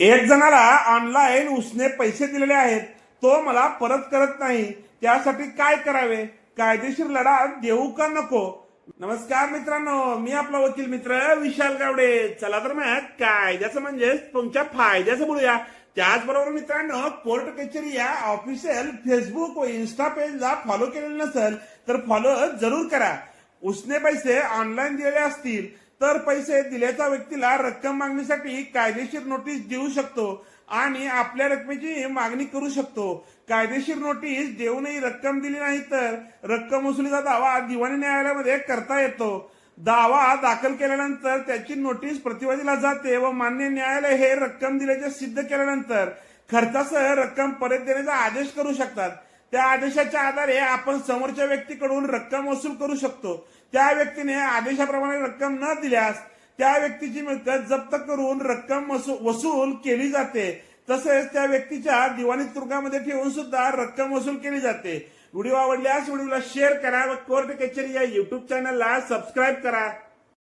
एक जणाला ऑनलाईन उसने पैसे दिलेले आहेत तो मला परत करत नाही. त्यासाठी काय करावे? कायदेशीर लढा देऊ का नको? नमस्कार मित्रांनो मी आपला वकील मित्र विशाल गावडे. चला तर मग कायद्याचं म्हणजे तुमच्या फायद्याचं बोलूया. त्याचबरोबर मित्रांनो कोर्ट कचेरी या ऑफिशियल फेसबुक व इन्स्टा पेजला फॉलो केलेलं नसेल तर फॉलो जरूर करा. उसने पैसे ऑनलाईन दिलेले असतील तर पैसे दिल्याचा व्यक्तीला रक्कम मागणीसाठी कायदेशीर नोटीस देऊ शकतो आणि आपल्या रकमेची मागणी करू शकतो. कायदेशीर नोटीस देऊनही रक्कम दिली नाही तर रक्कम वसुलीचा दावा दिवाणी न्यायालयामध्ये करता येतो. दावा दाखल केल्यानंतर त्याची नोटीस प्रतिवादीला जाते व मान्य न्यायालय हे रक्कम दिल्याचे सिद्ध केल्यानंतर खर्चासह रक्कम परत देण्याचा आदेश करू शकतात. त्या आदेशाच्या आधारे आपण समोरच्या व्यक्तीकडून रक्कम वसूल करू शकतो. त्या व्यक्तीने आदेशाप्रमाणे रक्कम न दिल्यास त्या व्यक्तीची मिळकत जप्त करून रक्कम वसू- वसूल केली जाते. तसेच त्या व्यक्तीच्या दिवाणी तुर्गामध्ये ठेवून सुद्धा रक्कम वसूल केली जाते. व्हिडिओ आवडल्यास व्हिडिओला शेअर करा व कोर्ट कचेरी या युट्यूब चॅनलला सबस्क्राईब करा.